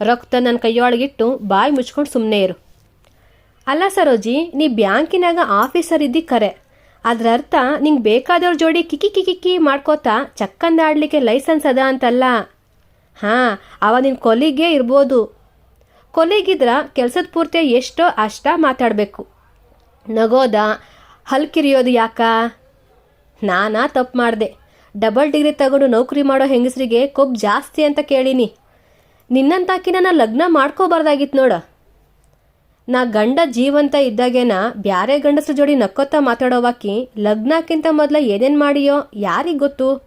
Speaker 1: ರೊಕ್ಕ ನನ್ನ ಕೈಯೊಳಗಿಟ್ಟು ಬಾಯಿ ಮುಚ್ಕೊಂಡು ಸುಮ್ಮನೆ ಇರು. ಅಲ್ಲ ಸರೋಜಿ, ನೀ ಬ್ಯಾಂಕಿನಾಗ ಆಫೀಸರ್ ಇದ್ದಿ ಕರೆ. ಅದ್ರ ಅರ್ಥ ನಿಂಗೆ ಬೇಕಾದವ್ರ ಜೋಡಿ ಕಿಕಿ ಕಿಕಿ ಕಿಕ್ಕಿ ಮಾಡ್ಕೋತಾ ಚಕ್ಕಂದ ಆಡ್ಲಿಕ್ಕೆ ಲೈಸೆನ್ಸ್ ಅದ ಅಂತಲ್ಲ. ಹಾಂ, ಅವ ನಿನ್ನ ಕೊಲಿಗೆ ಇರ್ಬೋದು. ಕೊಲಿಗಿದ್ರ ಕೆಲಸದ ಪೂರ್ತಿ ಎಷ್ಟೋ ಅಷ್ಟ ಮಾತಾಡಬೇಕು. ನಗೋದ ಹಲ್ಕಿರಿಯೋದು ಯಾಕ? ನಾನಾ ತಪ್ಪು ಮಾಡಿದೆ. ಡಬಲ್ ಡಿಗ್ರಿ ತಗೊಂಡು ನೌಕರಿ ಮಾಡೋ ಹೆಂಗಸರಿಗೆ ಕೊಬ್ಬು ಜಾಸ್ತಿ ಅಂತ ಕೇಳೀನಿ. ನಿನ್ನಂತಾಕಿ ನನ್ನ ಲಗ್ನ ಮಾಡ್ಕೋಬಾರ್ದಾಗಿತ್ತು ನೋಡು. ನಾ ಗಂಡ ಜೀವಂತ ಇದ್ದಾಗೇನ ಬ್ಯಾರೆ ಗಂಡಸ್ರ ಜೋಡಿ ನಕ್ಕೊತ್ತ ಮಾತಾಡೋವಾಕಿ ಲಗ್ನಕ್ಕಿಂತ ಮೊದಲ ಏನೇನು ಮಾಡಿಯೋ ಯಾರಿಗೆ ಗೊತ್ತು?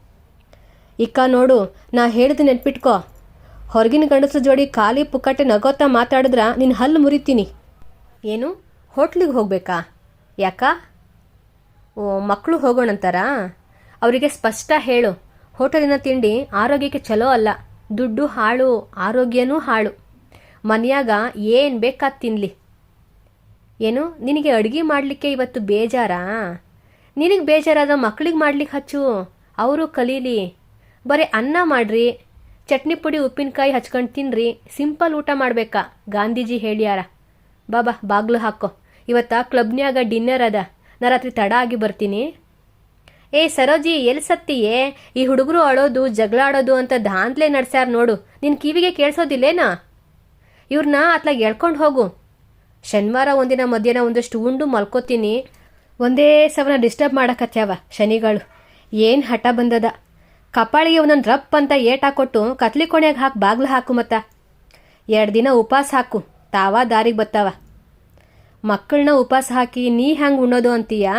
Speaker 1: ಇಕ್ಕ ನೋಡು, ನಾ ಹೇಳಿದ ನೆನ್ಪಿಟ್ಕೋ. ಹೊರಗಿನ ಗಂಡಸ್ರ ಜೋಡಿ ಖಾಲಿ ಪುಕ್ಕಟ್ಟೆ ನಗೋತಾ ಮಾತಾಡಿದ್ರ ನಿನ್ನ ಹಲ್ಲು ಮುರಿತೀನಿ. ಏನು? ಹೋಟ್ಲಿಗೆ ಹೋಗ್ಬೇಕಾ? ಯಾಕ? ಓ ಮಕ್ಕಳು ಹೋಗೋಣಂತಾರ? ಅವರಿಗೆ ಸ್ಪಷ್ಟ ಹೇಳು. ಹೋಟೆಲಿನ ತಿಂಡಿ ಆರೋಗ್ಯಕ್ಕೆ ಚಲೋ ಅಲ್ಲ. ದುಡ್ಡು ಹಾಳು, ಆರೋಗ್ಯನೂ ಹಾಳು. ಮನೆಯಾಗ ಏನು ಬೇಕಾ ತಿನ್ಲಿ. ಏನು? ನಿನಗೆ ಅಡುಗೆ ಮಾಡಲಿಕ್ಕೆ ಇವತ್ತು ಬೇಜಾರಾ? ನಿನಗೆ ಬೇಜಾರಾದ ಮಕ್ಳಿಗೆ ಮಾಡ್ಲಿಕ್ಕೆ ಹಚ್ಚು. ಅವರು ಕಲೀಲಿ. ಬರೀ ಅನ್ನ ಮಾಡ್ರಿ. ಚಟ್ನಿ ಪುಡಿ ಉಪ್ಪಿನಕಾಯಿ ಹಚ್ಕೊಂಡು ತಿನ್ರಿ. ಸಿಂಪಲ್ ಊಟ ಮಾಡ್ಬೇಕಾ? ಗಾಂಧೀಜಿ ಹೇಳ್ಯಾರ. ಬಾಬಾ, ಬಾಗ್ಲು ಹಾಕೋ. ಇವತ್ತ ಕ್ಲಬ್ನ್ಯಾಗ ಡಿನ್ನರ್ ಅದ. ನಾ ರಾತ್ರಿ ತಡ ಆಗಿ ಬರ್ತೀನಿ. ಏ ಸರೋಜಿ ಎಲ್ಲಿ ಸತ್ತಿಯೇ? ಈ ಹುಡುಗರು ಅಳೋದು ಜಗಳ ಆಡೋದು ಅಂತ ದಾಂದ್ಲೆ ನಡ್ಸ್ಯಾರ ನೋಡು. ನಿನ್ನ ಕಿವಿಗೆ ಕೇಳಿಸೋದಿಲ್ಲೇನಾ? ಇವ್ರನ್ನ ಅತ್ಲಾಗ ಎಳ್ಕೊಂಡು ಹೋಗು. ಶನಿವಾರ ಒಂದಿನ ಮಧ್ಯಾಹ್ನ ಒಂದಷ್ಟು ಉಂಡು ಮಲ್ಕೋತೀನಿ. ಒಂದೇ ಸವನ ಡಿಸ್ಟರ್ಬ್ ಮಾಡಕತ್ಯಾವ ಶನಿಗಳು. ಏನು ಹಠ ಬಂದದ? ಕಪಾಳಿಗೆ ಒಂದೊಂದು ರಪ್ ಅಂತ ಏಟ್ ಹಾಕೊಟ್ಟು ಕತ್ಲಿ ಕೊಣೆಗೆ ಹಾಕಿ ಬಾಗ್ಲು ಹಾಕು ಮತ್ತ. ಎರಡು ದಿನ ಉಪವಾಸ ಹಾಕು, ತಾವ ದಾರಿಗೆ ಬತ್ತಾವ. ಮಕ್ಕಳನ್ನ ಉಪವಾಸ ಹಾಕಿ ನೀ ಹೆಂಗೆ ಉಣ್ಣೋದು ಅಂತೀಯಾ?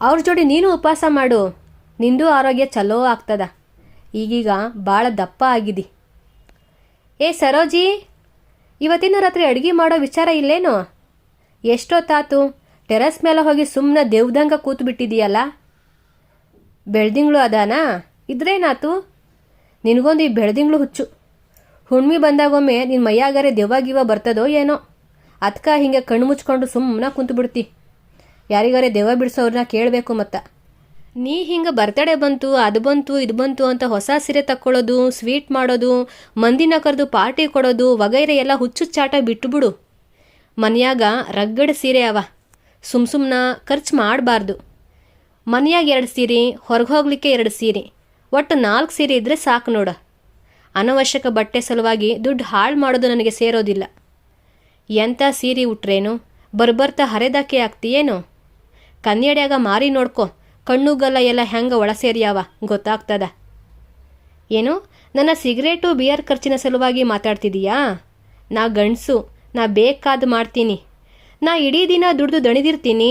Speaker 1: ಅವ್ರ ಜೋಡಿ ನೀನು ಉಪವಾಸ ಮಾಡು, ನಿಂದು ಆರೋಗ್ಯ ಚಲೋ ಆಗ್ತದ. ಈಗೀಗ ಭಾಳ ದಪ್ಪ ಆಗಿದಿ. ಏ ಸರೋಜಿ! ಇವತ್ತಿನ ರಾತ್ರಿ ಅಡುಗೆ ಮಾಡೋ ವಿಚಾರ ಇಲ್ಲೇನು? ಎಷ್ಟೊತ್ತಾತು ಟೆರಸ್ ಮೇಲೆ ಹೋಗಿ ಸುಮ್ಮನೆ ದೇವ್ದಂಗ ಕೂತು ಬಿಟ್ಟಿದೀಯಲ್ಲ ಬೆಳ್ದಿಂಗ್ಳು ಅದಾನಾ? ಇದ್ರೇನಾತು? ನಿನಗೊಂದು ಈ ಬೆಳ್ದಿಂಗ್ಳು ಹುಚ್ಚು. ಹುಣ್ಮಿ ಬಂದಾಗೊಮ್ಮೆ ನಿನ್ನ ಮೈಯಾಗಾರೆ ದೆವ್ವಾಗಿವ ಬರ್ತದೋ ಏನೋ? ಅದಕ್ಕ ಹಿಂಗೆ ಕಣ್ಣು ಮುಚ್ಕೊಂಡು ಸುಮ್ಮನೆ ಕುಂತು ಬಿಡ್ತಿ ಯಾರಿಗಾರೆ ದೆವ್ವ ಬಿಡಿಸೋರನ್ನ ಕೇಳಬೇಕು ಮತ್ತ. ನೀ ಹಿಂಗೆ ಬರ್ತಡೇ ಬಂತು, ಅದು ಬಂತು, ಇದು ಬಂತು ಅಂತ ಹೊಸ ಸೀರೆ ತಕ್ಕೊಳ್ಳೋದು, ಸ್ವೀಟ್ ಮಾಡೋದು, ಮಂದಿನ ಕರೆದು ಪಾರ್ಟಿ ಕೊಡೋದು, ವಗೈರೆ ಎಲ್ಲ ಹುಚ್ಚುಚ್ಚಾಟ ಬಿಟ್ಟುಬಿಡು. ಮನ್ಯಾಗ ರಗ್ಗಡ ಸೀರೆ ಅವ. ಸುಮ್ ಸುಮ್ಮನ ಖರ್ಚು ಮಾಡಬಾರ್ದು. ಮನ್ಯಾಗ ಎರಡು ಸೀರೆ, ಹೊರಗೆ ಹೋಗ್ಲಿಕ್ಕೆ ಎರಡು ಸೀರೆ. ಒಟ್ಟು ನಾಲ್ಕು ಸೀರೆ ಇದ್ದರೆ ಸಾಕು ನೋಡ. ಅನವಶ್ಯಕ ಬಟ್ಟೆ ಸಲುವಾಗಿ ದುಡ್ಡು ಹಾಳು ಮಾಡೋದು ನನಗೆ ಸೇರೋದಿಲ್ಲ. ಎಂಥ ಸೀರೆ ಉಟ್ರೇನು? ಬರ್ಬರ್ತಾ ಹರೆದಾಕೆ ಆಗ್ತೀಯೇನು? ಕನ್ನಡಿಯಾಗ ಮಾರಿ ನೋಡ್ಕೊ. ಕಣ್ಣುಗಲ್ಲ ಎಲ್ಲ ಹೆಂಗೆ ಒಳ ಸೇರ್ಯಾವ ಗೊತ್ತಾಗ್ತದ? ಏನು, ನನ್ನ ಸಿಗರೇಟು ಬಿಯರ್ ಖರ್ಚಿನ ಸಲುವಾಗಿ ಮಾತಾಡ್ತಿದೀಯಾ? ನಾ ಗಂಡಸು, ನಾ ಬೇಕಾದ ಮಾಡ್ತೀನಿ. ನಾ ಇಡೀ ದಿನ ದುಡ್ದು ದಣಿದಿರ್ತೀನಿ.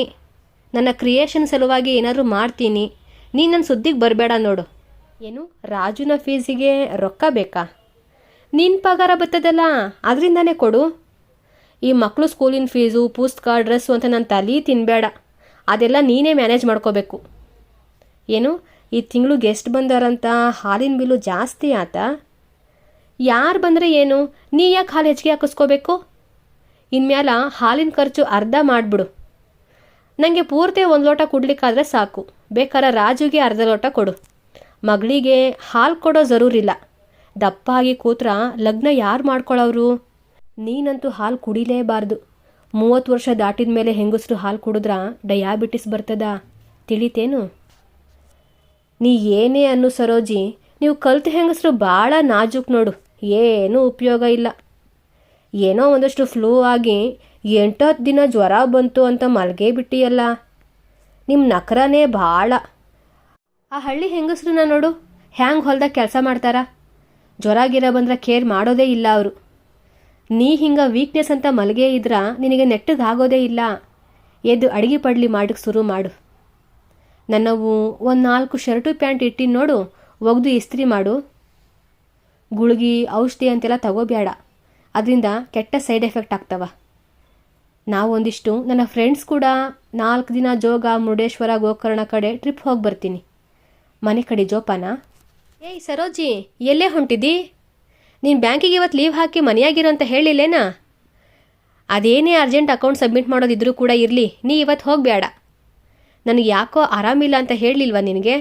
Speaker 1: ನನ್ನ ಕ್ರಿಯೇಷನ್ ಸಲುವಾಗಿ ಏನಾದರೂ ಮಾಡ್ತೀನಿ. ನೀ ನನ್ನ ಸುದ್ದಿಗೆ ಬರಬೇಡ ನೋಡು. ಏನು, ರಾಜುನ ಫೀಸಿಗೆ ರೊಕ್ಕ ಬೇಕಾ? ನಿನ್ನ ಪಗಾರ ಬರ್ತದಲ್ಲ ಅದರಿಂದಾನೇ ಕೊಡು. ಈ ಮಕ್ಕಳು ಸ್ಕೂಲಿನ ಫೀಸು ಪುಸ್ತಕ ಡ್ರೆಸ್ಸು ಅಂತ ನಾನು ತಲೆ ತಿನ್ನಬೇಡ ಅದೆಲ್ಲ ನೀನೇ ಮ್ಯಾನೇಜ್ ಮಾಡ್ಕೋಬೇಕು. ಏನು, ಈ ತಿಂಗಳು ಗೆಸ್ಟ್ ಬಂದಾರಂತ ಹಾಲಿನ ಬಿಲ್ಲು ಜಾಸ್ತಿ ಆತ? ಯಾರು ಬಂದರೆ ಏನು? ನೀ ಯಾಕೆ ಹಾಲು ಹೆಚ್ಚಿಗೆ ಹಾಕಿಸ್ಕೋಬೇಕು? ಇನ್ಮ್ಯಾಲ ಹಾಲಿನ ಖರ್ಚು ಅರ್ಧ ಮಾಡಿಬಿಡು. ನನಗೆ ಪೂರ್ತಿ ಒಂದು ಲೋಟ ಕುಡ್ಲಿಕ್ಕಾದ್ರೆ ಸಾಕು. ಬೇಕಾದ್ರೆ ರಾಜುಗೆ ಅರ್ಧ ಲೋಟ ಕೊಡು. ಮಗಳಿಗೆ ಹಾಲು ಕೊಡೋ ಜರೂರಿಲ್ಲ. ದಪ್ಪ ಆಗಿ ಕೂತ್ರ ಲಗ್ನ ಯಾರು ಮಾಡ್ಕೊಳ್ಳೋರು ನೀನಂತೂ ಹಾಲು ಕುಡಿಲೇಬಾರ್ದು. ಮೂವತ್ತು ವರ್ಷ ದಾಟಿದ ಮೇಲೆ ಹೆಂಗಸರು ಹಾಲು ಕುಡಿದ್ರ ಡಯಾಬಿಟಿಸ್ ಬರ್ತದ? ತಿಳಿತೇನು? ನೀ ಏನೇ ಅನ್ನು ಸರೋಜಿ, ನೀವು ಕಲ್ತು ಹೆಂಗಸರು ಭಾಳ ನಾಜೂಕ್ ನೋಡು. ಏನೂ ಉಪಯೋಗ ಇಲ್ಲ. ಏನೋ ಒಂದಷ್ಟು ಫ್ಲೂ ಆಗಿ ಎಂಟತ್ತು ದಿನ ಜ್ವರ ಬಂತು ಅಂತ ಮಲಗೇ ಬಿಟ್ಟಿಯಲ್ಲ. ನಿಮ್ಮ ನಕರನೇ ಭಾಳ ಆ ಹಳ್ಳಿ ಹೆಂಗಸ್ರನ್ನ ನೋಡು. ಹ್ಯಾಂಗೆ ಹೊಲ್ದಾಗ ಕೆಲಸ ಮಾಡ್ತಾರ? ಜ್ವರ ಗಿರ ಬಂದ್ರೆ ಕೇರ್ ಮಾಡೋದೇ ಇಲ್ಲ ಅವರು. ನೀ ಹಿಂಗೆ ವೀಕ್ನೆಸ್ ಅಂತ ಮಲಗೇ ಇದ್ರ ನಿನಗೆ ನೆಟ್ಟಗೆ ಆಗೋದೇ ಇಲ್ಲ. ಎದ್ದು ಅಡಿಗೆ ಪಡ್ಲಿ ಮಾಡಕ್ಕೆ ಶುರು ಮಾಡು. ನನ್ನವು ಒಂದು ನಾಲ್ಕು ಶರ್ಟು ಪ್ಯಾಂಟ್ ಇಟ್ಟಿನ ನೋಡು, ಒಗ್ದು ಇಸ್ತ್ರಿ ಮಾಡು. ಗುಳ್ಗಿ ಔಷಧಿ ಅಂತೆಲ್ಲ ತಗೋಬೇಡ ಅದರಿಂದ ಕೆಟ್ಟ ಸೈಡ್ ಎಫೆಕ್ಟ್ ಆಗ್ತವ. ನಾವೊಂದಿಷ್ಟು ನನ್ನ ಫ್ರೆಂಡ್ಸ್ ಕೂಡ ನಾಲ್ಕು ದಿನ ಜೋಗ, ಮುರುಡೇಶ್ವರ, ಗೋಕರ್ಣ ಕಡೆ ಟ್ರಿಪ್ ಹೋಗಿ ಬರ್ತೀನಿ. ಮನೆ ಕಡೆ ಜೋಪಾನ? ಏಯ್ ಸರೋಜಿ, ಎಲ್ಲೇ ಹೊಂಟಿದ್ದಿ ನೀನು ಬ್ಯಾಂಕಿಗೆ ಇವತ್ತು ಲೀವ್ ಹಾಕಿ ಮನೆಯಾಗಿರೋ ಅಂತ ಹೇಳಿಲ್ಲೇನಾ? ಅದೇನೇ ಅರ್ಜೆಂಟ್ ಅಕೌಂಟ್ ಸಬ್ಮಿಟ್ ಮಾಡೋದಿದ್ರೂ ಕೂಡ ಇರಲಿ, ನೀ ಇವತ್ತು ಹೋಗಬೇಡ ನನಗೆ ಯಾಕೋ ಆರಾಮಿಲ್ಲ ಅಂತ ಹೇಳಲಿಲ್ವಾ ನಿನಗೆ?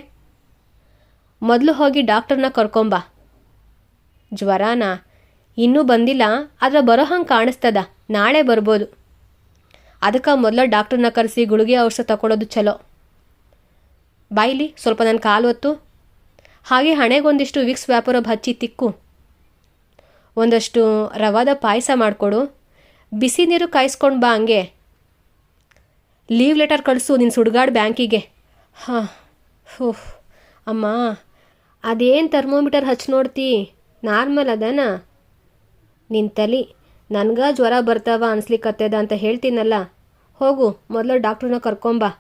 Speaker 1: ಮೊದಲು ಹೋಗಿ ಡಾಕ್ಟರ್ನ ಕರ್ಕೊಂಬಾ. ಜ್ವರನಾ? ಇನ್ನೂ ಬಂದಿಲ್ಲ, ಆದರೆ ಬರೋ ಹಂಗೆ ಕಾಣಿಸ್ತದ. ನಾಳೆ ಬರ್ಬೋದು. ಅದಕ್ಕೆ ಮೊದಲು ಡಾಕ್ಟರ್ನ ಕರೆಸಿ ಗುಳಿಗೆ ಔಷಧ ತಗೊಳ್ಳೋದು ಚಲೋ. ಬಾಯಿಲಿ ಸ್ವಲ್ಪ ನನ್ನ ಕಾಲು ಹೊತ್ತು ಹಾಗೆ ಹಣೆಗೊಂದಿಷ್ಟು ವಿಕ್ಸ್ ವ್ಯಾಪಾರ ಹಚ್ಚಿ ತಿಕ್ಕು. ಒಂದಷ್ಟು ರವಾದ ಪಾಯಸ ಮಾಡಿಕೊಡು. ಬಿಸಿ ನೀರು ಕಾಯಿಸ್ಕೊಂಡು ಬಾ ಹಂಗೆ. ಲೀವ್ ಲೆಟರ್ ಕಳಿಸು ನಿನ್ನ ಸುಡುಗಾಡು ಬ್ಯಾಂಕಿಗೆ. ಹಾಂ ಓಹ್ ಅಮ್ಮ, ಅದೇನು ಥರ್ಮೋಮೀಟರ್ ಹಚ್ಚಿ ನೋಡ್ತಿ? ನಾರ್ಮಲ್ ಅದನಾ? ನಿನ್ನ ತಲೆ, ನನಗ ಜ್ವರ ಬರ್ತಾವ ಅನ್ಸ್ಲಿಕ್ಕತ್ತದ ಅಂತ ಹೇಳ್ತೀನಲ್ಲ. ಹೋಗು, ಮೊದಲು ಡಾಕ್ಟ್ರನ್ನ ಕರ್ಕೊಂಬಾ.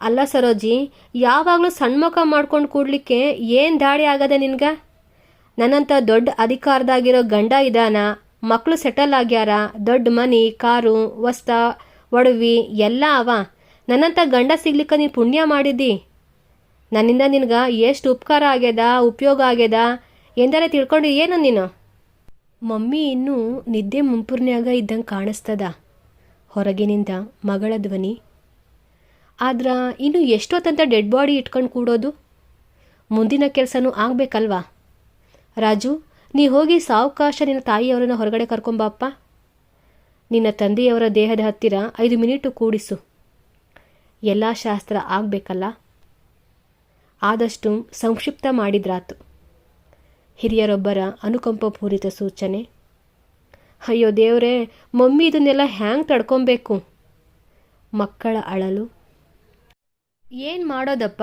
Speaker 1: ಅಲ್ಲ ಸರೋಜಿ, ಯಾವಾಗಲೂ ಸಣ್ಣ ಮುಖ ಮಾಡ್ಕೊಂಡು ಕೂಡ್ಲಿಕ್ಕೆ ಏನು ದಾಡಿ ಆಗದೆ ನಿನ್ಗೆ? ನನ್ನಂಥ ದೊಡ್ಡ ಅಧಿಕಾರದಾಗಿರೋ ಗಂಡ ಇದಾನ ಮಕ್ಕಳು ಸೆಟಲ್ ಆಗ್ಯಾರ, ದೊಡ್ಡ ಮನಿ, ಕಾರು, ವಸ್ತ ಒಡವಿ, ಎಲ್ಲ ಅವ. ನನ್ನಂಥ ಗಂಡ ಸಿಗ್ಲಿಕ್ಕೆ ನೀನು ಪುಣ್ಯ ಮಾಡಿದ್ದಿ? ನನ್ನಿಂದ ನಿನ್ಗೆ ಎಷ್ಟು ಉಪಕಾರ ಆಗ್ಯದ, ಉಪಯೋಗ ಆಗ್ಯದ? ಎಂದರೆ ತಿಳ್ಕೊಂಡು ಏನು ನೀನು? ಮಮ್ಮಿ ಇನ್ನೂ ನಿದ್ದೆ ಮುಂಪುರ್ನ್ಯಾಗ ಇದ್ದಂಗೆ ಕಾಣಿಸ್ತದ. ಹೊರಗಿನಿಂದ ಮಗಳ ಧ್ವನಿ. ಆದ್ರ ಇನ್ನು ಎಷ್ಟೊತ್ತಂತ ಡೆಡ್ ಬಾಡಿ ಇಟ್ಕೊಂಡು ಕೂಡೋದು? ಮುಂದಿನ ಕೆಲಸನೂ ಆಗಬೇಕಲ್ವಾ? ರಾಜು, ನೀ ಹೋಗಿ ಸಾವಕಾಶ ನಿನ್ನ ತಾಯಿಯವರನ್ನ ಹೊರಗಡೆ ಕರ್ಕೊಂಬಪ್ಪ ನಿನ್ನ ತಂದೆಯವರ ದೇಹದ ಹತ್ತಿರ ಐದು ಮಿನಿಟು ಕೂಡಿಸು. ಎಲ್ಲ ಶಾಸ್ತ್ರ ಆಗಬೇಕಲ್ಲ? ಆದಷ್ಟು ಸಂಕ್ಷಿಪ್ತ ಮಾಡಿದ್ರಾತು. ಹಿರಿಯರೊಬ್ಬರ ಅನುಕಂಪಪೂರಿತ ಸೂಚನೆ. ಅಯ್ಯೋ ದೇವರೇ, ಮಮ್ಮಿ ಇದನ್ನೆಲ್ಲ ಹ್ಯಾಂಗ್ ತಡ್ಕೊಬೇಕು? ಮಕ್ಕಳ ಅಳಲು. ಏನು ಮಾಡೋದಪ್ಪ?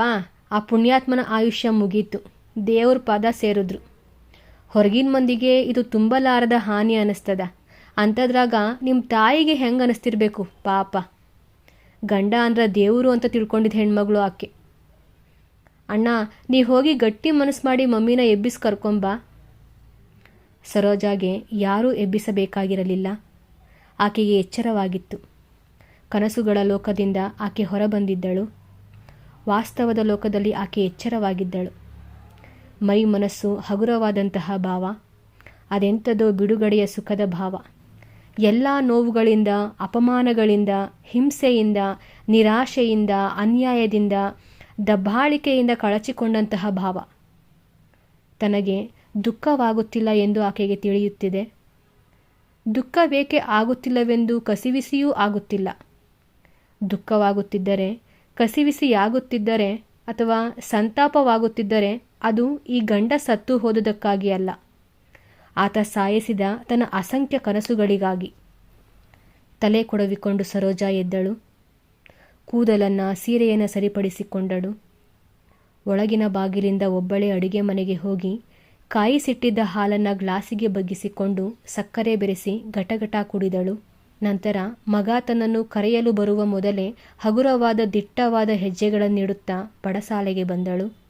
Speaker 1: ಆ ಪುಣ್ಯಾತ್ಮನ ಆಯುಷ್ಯ ಮುಗೀತು. ದೇವ್ರ ಪಾದ ಸೇರಿದ್ರು. ಹೊರಗಿನ ಮಂದಿಗೆ ಇದು ತುಂಬಲಾರದ ಹಾನಿ ಅನ್ನಿಸ್ತದ. ಅಂಥದ್ರಾಗ ನಿಮ್ಮ ತಾಯಿಗೆ ಹೆಂಗೆ ಅನ್ನಿಸ್ತಿರ್ಬೇಕು ಪಾಪ. ಗಂಡ ಅಂದ್ರೆ ದೇವರು ಅಂತ ತಿಳ್ಕೊಂಡಿದ್ದ ಹೆಣ್ಮಗಳು ಆಕೆ. ಅಣ್ಣ, ನೀ ಹೋಗಿ ಗಟ್ಟಿ ಮನಸ್ಸು ಮಾಡಿ ಮಮ್ಮಿನ ಎಬ್ಬಿಸಿ ಕರ್ಕೊಂಬಾ. ಸರೋಜಾಗೆ ಯಾರೂ ಎಬ್ಬಿಸಬೇಕಾಗಿರಲಿಲ್ಲ. ಆಕೆಗೆ ಎಚ್ಚರವಾಗಿತ್ತು. ಕನಸುಗಳ ಲೋಕದಿಂದ ಆಕೆ ಹೊರಬಂದಿದ್ದಳು. ವಾಸ್ತವದ ಲೋಕದಲ್ಲಿ ಆಕೆ ಎಚ್ಚರವಾಗಿದ್ದಳು. ಮೈ ಮನಸ್ಸು ಹಗುರವಾದಂತಹ ಭಾವ. ಅದೆಂಥದೋ ಬಿಡುಗಡೆಯ ಸುಖದ ಭಾವ. ಎಲ್ಲ ನೋವುಗಳಿಂದ, ಅಪಮಾನಗಳಿಂದ, ಹಿಂಸೆಯಿಂದ, ನಿರಾಶೆಯಿಂದ, ಅನ್ಯಾಯದಿಂದ, ದಬ್ಬಾಳಿಕೆಯಿಂದ ಕಳಚಿಕೊಂಡಂತಹ ಭಾವ. ತನಗೆ ದುಃಖವಾಗುತ್ತಿಲ್ಲ ಎಂದು ಆಕೆಗೆ ತಿಳಿಯುತ್ತಿದೆ. ದುಃಖವೇಕೆ ಆಗುತ್ತಿಲ್ಲವೆಂದು ಕಸಿವಿಸಿಯೂ ಆಗುತ್ತಿಲ್ಲ. ದುಃಖವಾಗುತ್ತಿದ್ದರೆ, ಕಸಿವಿಸಿಯಾಗುತ್ತಿದ್ದರೆ ಅಥವಾ ಸಂತಾಪವಾಗುತ್ತಿದ್ದರೆ ಅದು ಈ ಗಂಡ ಸತ್ತು ಹೋದುದಕ್ಕಾಗಿ ಅಲ್ಲ. ಆತ ಸಾಯಿಸಿದ ತನ್ನ ಅಸಂಖ್ಯ ಕನಸುಗಳಿಗಾಗಿ. ತಲೆ ಕೊಡವಿಕೊಂಡು ಸರೋಜಾ ಎದ್ದಳು. ಕೂದಲನ್ನು ಸೀರೆಯನ್ನು ಸರಿಪಡಿಸಿಕೊಂಡಳು. ಒಳಗಿನ ಬಾಗಿಲಿಂದ ಒಬ್ಬಳೇ ಅಡುಗೆ ಮನೆಗೆ ಹೋಗಿ ಕಾಯಿಸಿಟ್ಟಿದ್ದ ಹಾಲನ್ನು ಗ್ಲಾಸಿಗೆ ಬಗ್ಗಿಸಿಕೊಂಡು ಸಕ್ಕರೆ ಬೆರೆಸಿ ಘಟಘಟ ಕುಡಿದಳು. ನಂತರ ಮಗ ತನ್ನನ್ನು ಕರೆಯಲು ಬರುವ ಮೊದಲೇ ಹಗುರವಾದ ದಿಟ್ಟವಾದ ಹೆಜ್ಜೆಗಳನ್ನಿಡುತ್ತಾ ಪಡಸಾಲೆಗೆ ಬಂದಳು.